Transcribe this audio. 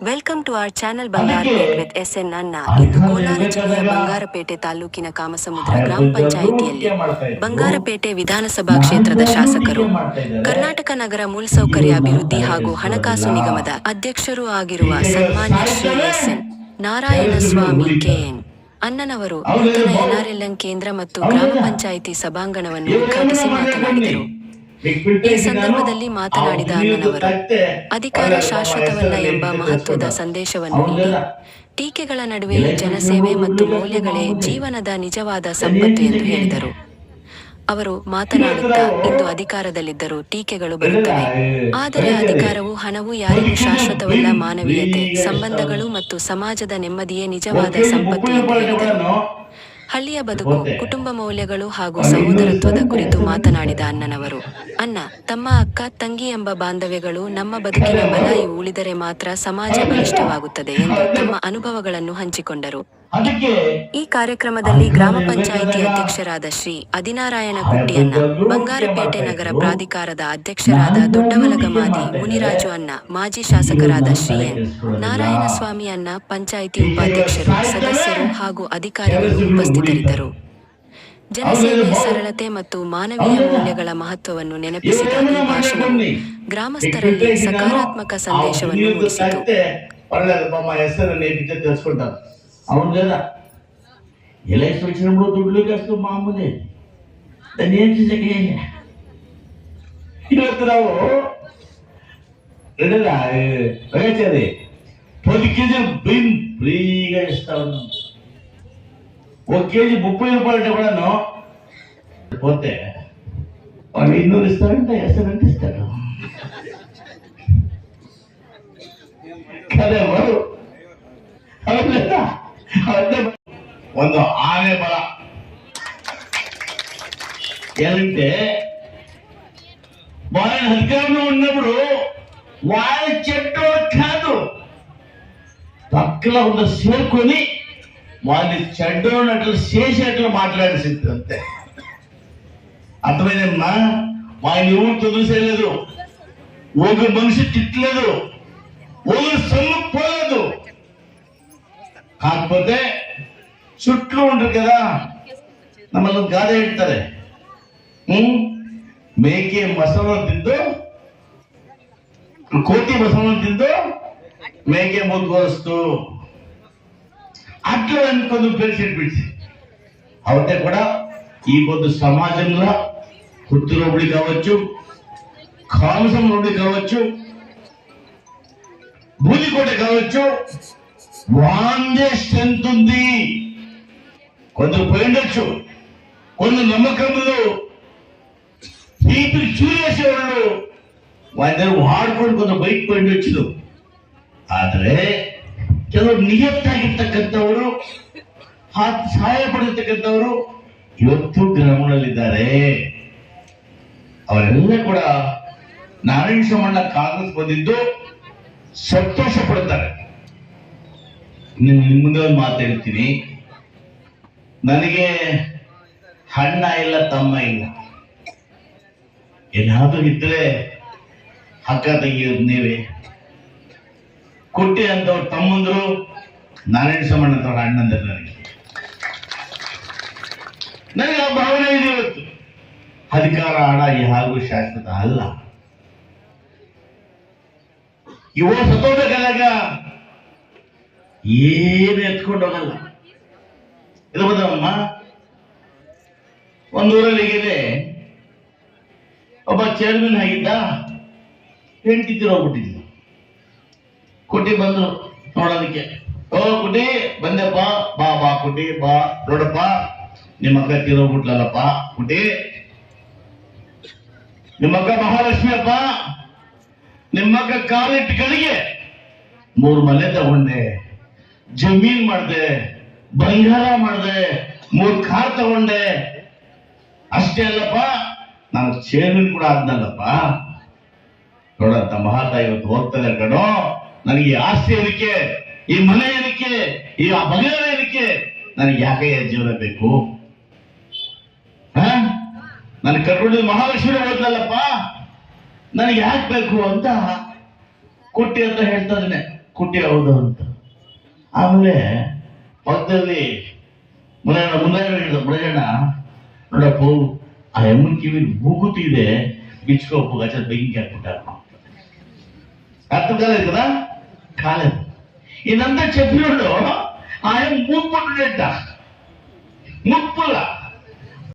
Welcome to our channel Bangarpet with S N ಅಣ್ಣ ಇಂದು ಕೋಲಾರ ಜಿಲ್ಲೆಯ ಬಂಗಾರಪೇಟೆ ತಾಲೂಕಿನ ಕಾಮಸಮುದ್ರ ಗ್ರಾಮ ಪಂಚಾಯಿತಿಯಲ್ಲಿ ಬಂಗಾರಪೇಟೆ ವಿಧಾನಸಭಾ ಕ್ಷೇತ್ರದ ಶಾಸಕರು ಕರ್ನಾಟಕ ನಗರ ಮೂಲಸೌಕರ್ಯ ಅಭಿವೃದ್ಧಿ ಹಾಗೂ ಹಣಕಾಸು ನಿಗಮದ ಅಧ್ಯಕ್ಷರೂ ಆಗಿರುವ ಸನ್ಮಾನ್ಯ Shri S N Narayanaswamy KN ಅಣ್ಣನವರು ನೂತನ ಎನ್ಆರ್ಎಲ್ಎಂ ಕೇಂದ್ರ ಮತ್ತು ಗ್ರಾಮ ಪಂಚಾಯಿತಿ ಸಭಾಂಗಣವನ್ನು ಉದ್ಘಾಟಿಸಿ ಮಾತನಾಡಿದರು. ಈ ಸಂದರ್ಭದಲ್ಲಿ ಮಾತನಾಡಿದ ಅಣ್ಣನವರು ಅಧಿಕಾರ ಶಾಶ್ವತವಲ್ಲ ಎಂಬ ಮಹತ್ವದ ಸಂದೇಶವನ್ನು ನೀಡಿ. ಟೀಕೆಗಳ ನಡುವೆ ಜನಸೇವೆ ಮತ್ತು ಮೌಲ್ಯಗಳೇ ಜೀವನದ ನಿಜವಾದ ಸಂಪತ್ತು ಎಂದು ಹೇಳಿದರು. ಅವರು ಮಾತನಾಡುತ್ತಾ ಇಂದು ಅಧಿಕಾರದಲ್ಲಿದ್ದರೂ ಟೀಕೆಗಳು ಬರುತ್ತವೆ. ಆದರೆ ಅಧಿಕಾರವು ಹಣವು ಯಾರಿಗೂ ಶಾಶ್ವತವಲ್ಲ ಮಾನವೀಯತೆ ಸಂಬಂಧಗಳು ಮತ್ತು ಸಮಾಜದ ನೆಮ್ಮದಿಯೇ ನಿಜವಾದ ಸಂಪತ್ತು ಎಂದು ಹೇಳಿದರು. ಹಳ್ಳಿಯ ಬದುಕು ಕುಟುಂಬ ಮೌಲ್ಯಗಳು ಹಾಗೂ ಸಹೋದರತ್ವದ ಕುರಿತು ಮಾತನಾಡಿದ ಅಣ್ಣನವರು. ಅಣ್ಣ ತಮ್ಮ ಅಕ್ಕ ತಂಗಿ ಎಂಬ ಬಾಂಧವ್ಯಗಳು ನಮ್ಮ ಬದುಕಿನ ಬಲ ಉಳಿದರೆ ಮಾತ್ರ ಸಮಾಜ ಬಲಿಷ್ಠವಾಗುತ್ತದೆ ಎಂದು ತಮ್ಮ ಅನುಭವಗಳನ್ನು ಹಂಚಿಕೊಂಡರು. ಈ ಕಾರ್ಯಕ್ರಮದಲ್ಲಿ ಗ್ರಾಮ ಪಂಚಾಯಿತಿ ಅಧ್ಯಕ್ಷರಾದ ಶ್ರೀ ಅದಿನಾರಾಯಣ ಕುಟ್ಟಿಯನ್ನ ಬಂಗಾರಪೇಟೆ ನಗರ ಪ್ರಾಧಿಕಾರದ ಅಧ್ಯಕ್ಷರಾದ ದೊಡ್ಡವಲಗಮಾದಿ ಮುನಿರಾಜು ಅನ್ನ ಮಾಜಿ ಶಾಸಕರಾದ ಶ್ರೀ ಎನ್ ನಾರಾಯಣಸ್ವಾಮಿ ಅನ್ನ ಪಂಚಾಯಿತಿ ಉಪಾಧ್ಯಕ್ಷರು ಸದಸ್ಯರು ಹಾಗೂ ಅಧಿಕಾರಿಗಳು ಉಪಸ್ಥಿತರಿದ್ದರು. ಜನಸೇವೆ ಸರಳತೆ ಮತ್ತು ಮಾನವೀಯ ಮೌಲ್ಯಗಳ ಮಹತ್ವವನ್ನು ನೆನಪಿಸಿದ ಈ ಭಾಷಣವು ಗ್ರಾಮಸ್ಥರಲ್ಲಿ ಸಕಾರಾತ್ಮಕ ಸಂದೇಶವನ್ನು ಮೂಡಿಸಿತು. అవును కదా? ఎలక్స్ వచ్చినప్పుడు దుడ్లు కష్టం మామూలే. దాన్ని ఏం చేసాక వస్తున్నావు పది కేజీలు బిన్ ఫ్రీగా ఇస్తా ఒక కేజీ ముప్పై రూపాయలు కూడా పోతే వాళ్ళు ఇన్నూరు ఇస్తారంటే వేస్తారంటే ఇస్తారు. కదా ఎవరు? అవును? ಹೌದೇ ಬರು. ಒಂದು ಆನೆ ಬಲ ఏంటంటే వాళ్ళ అధికారంలో ఉన్నప్పుడు వాళ్ళ చెట్టు కాదు పక్కన ఉన్న చేరుకొని వాళ్ళని చెడ్డోనట్లు చేసేట్లు మాట్లాడేసింది అంతే అర్థమైందమ్మా వాళ్ళని ఎవరు తొలిసేయలేదు ఒక మనిషి తిట్టలేదు ఒక సొమ్ము పోలేదు కాకపోతే చుట్టూ ఉంటారు కదా ನಮ್ಮಲ್ಲಿ ಒಂದು ಗಾದೆ ಹೇಳ್ತಾರೆ ಹ್ಮ್ ಮೇಕೆ ಮೊಸರು ತಿಂದು కోతి మొసలు తిందో మేకే ముందుకు వస్తూ అట్లా అనుకుందు పిలిచి పిలిచి అవుతే కూడా ఈ పొద్దు సమాజంలో పుత్తురోబుడి కావచ్చు కాంసం రోడ్డు కావచ్చు బూదికోట కావచ్చు వాందే స్ట్రెంత్ ఉంది కొందరు పోయిండొచ్చు కొన్ని నమ్మకంలో తీపి చూసేసేవాళ్ళు వాళ్ళందరూ వాడుకొని కొంత బయటకు పోయిండొచ్చు ಆದರೆ, ಕೆಲವರು ನಿಯತ್ತಾಗಿರ್ತಕ್ಕಂಥವರು ಸಹಾಯ ಪಡಿರ್ತಕ್ಕಂಥವರು ಇವತ್ತು ಗ್ರಾಮಗಳಲ್ಲಿದ್ದಾರೆ. ಅವರೆಲ್ಲ ಕೂಡ ನಾರಾಯಣ ಸೋಮಣ್ಣ ಕಾಂಗ್ರೆಸ್ ಬಂದಿದ್ದು ಸಂತೋಷ ಪಡ್ತಾರೆ. ನಿಮ್ ನಿಮ್ ಮುಂದೆ ಒಂದು ಮಾತು ಹೇಳ್ತೀನಿ. ನನಗೆ ಅಣ್ಣ ಇಲ್ಲ, ತಮ್ಮ ಇಲ್ಲ. ಏನಾದ್ರೂ ಇದ್ರೆ ಅಕ್ಕ ತೆಗಿಯೋದು ನೀವೇ. ಕುಟ್ಟಿ ಅಂತವ್ರು ತಮ್ಮಂದ್ರು ನಾರಾಯಣ ಸಮಣ್ಣ ಅಂತವ್ರ ಅಣ್ಣಂದ್ರೆ ನನಗೆ. ನನಗೆ ಆ ಭಾವನೆ ಇದೆ ಇವತ್ತು. ಅಧಿಕಾರ, ಹಣ ಯಾರಿಗೂ ಶಾಶ್ವತ ಅಲ್ಲ. ಇವ ಸತ್ತೋಗ್ಬೇಕಾದಾಗ ಏನು ಎತ್ಕೊಂಡು ಹೋಗಲ್ಲ. ಇದು ಗೊತ್ತಮ್ಮ ಒಂದೂರಲ್ಲಿ ಹೀಗಿದೆ. ಒಬ್ಬ ಚೇರ್ಮನ್ ಆಗಿದ್ದ, ಹೆಂಡತಿ ಹೋಗ್ಬಿಟ್ಟಿದ್ಲು. ಕುಟಿ ಬಂದ್ರು ನೋಡೋದಕ್ಕೆ, ಓ ಕುಟಿ, ಬಂದೆಪ್ಪ, ಬಾ ಬಾ ಕುಟಿ, ಬಾ. ನೋಡಪ್ಪ, ನಿಮ್ಮ ಅಕ್ಕ ತೀರೋಗ್ಬಿಟ್ಲಲ್ಲಪ್ಪ ಕುಟಿ. ನಿಮ್ಮಕ್ಕ ಮಹಾಲಕ್ಷ್ಮಿ ಅಪ್ಪ, ನಿಮ್ಮ ಅಕ್ಕ ಕಾಲಿಟ್ಟು ಕಡೆಗೆ ಮೂರು ಮನೆ ತಗೊಂಡೆ. ಜಮೀನ್ ಮಾಡ್ದೆ, ಬಂಗಾರ ಮಾಡ್ದೆ ಮೂರ್ ಕಾರ್ ತಗೊಂಡೆ. ಅಷ್ಟೇ ಅಲ್ಲಪ್ಪ, ನಾನು ಚೇರ್ಮನ್ ಕೂಡ ಆದ್ನಲ್ಲಪ್ಪ. ನೋಡಂತ ಮಹಾತ ಇವತ್ತು ಹೋಗ್ತದೆ ಕಣೋ. ನನಗೆ ಆಸ್ತಿ ಏನಕ್ಕೆ ಈ ಮನೆ ಏನಕ್ಕೆ ಈ ಬಂಗಾರ ಏನಕ್ಕೆ ನನಗೆ ಯಾಕೆ ಜೀವನ ಬೇಕು? ನನ್ನ ಕರ್ಕೊಂಡು ಮಹಾಲಕ್ಷ್ಮಿ ಹೋದ್ನಲ್ಲಪ್ಪ. ನನಗೆ ಯಾಕೆ ಬೇಕು ಅಂತ ಕುಟ್ಟಿ ಅಂತ ಹೇಳ್ತಾ ಇದ್ದೇನೆ. ಕುಟ್ಟಿ ಹೌದು ಅಂತ. ಆಮೇಲೆ ಪಕ್ಕದಲ್ಲಿ ಮುರಣ್ಣ ಮುರಣ್ಣ ಹೇಳಿದ ಮುರಣ್ಣ ನೋಡಪ್ಪ ಆ ಎಮ್ಮನ್ ಕಿವಿ ಮೂಗುತಿ ಇದೆ ಬಿಚ್ಕೋ ಗಚ್ಚ ಬೆಂಕಿ ಹಾಕ್ಬಿಟ್ಟ ಹತ್ತು ಕಾಲ ಇದ್ದದ ಕಾಲ ಇನ್ನಂತ చెప్పినోడు ఆయన మూపుకుంటుండట ముప్పుల